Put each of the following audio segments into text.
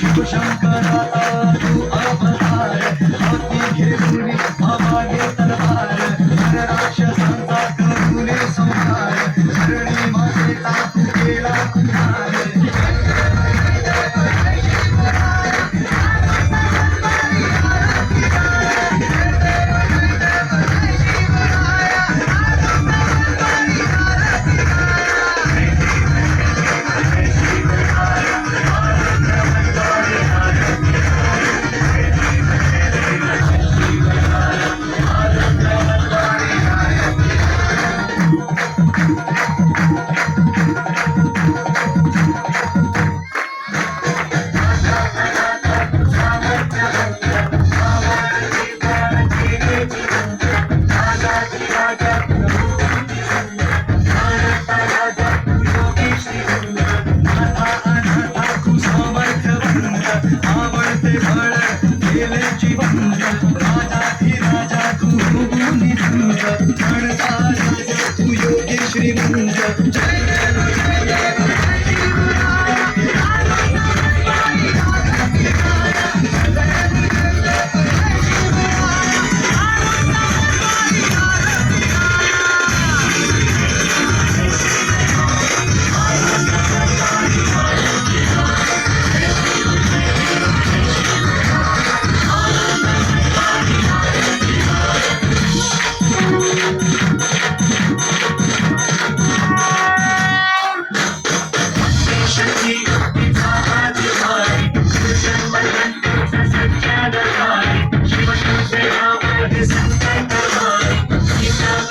शिवशंकराला तू अवतार. हाती घेऊन आवा घेता दिले फळ केल्याची पूज राजा ती राजा तू गुणी पूज म्हणता राजा तू योगेश्री पूज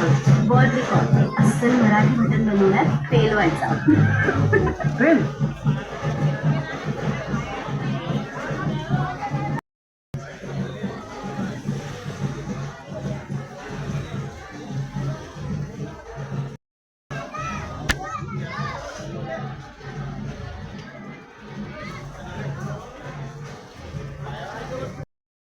रेकॉर्ड वर्ल्ड रेकॉर्ड अस्सल मराठी बटन बनवण्यात फेल व्हायचा.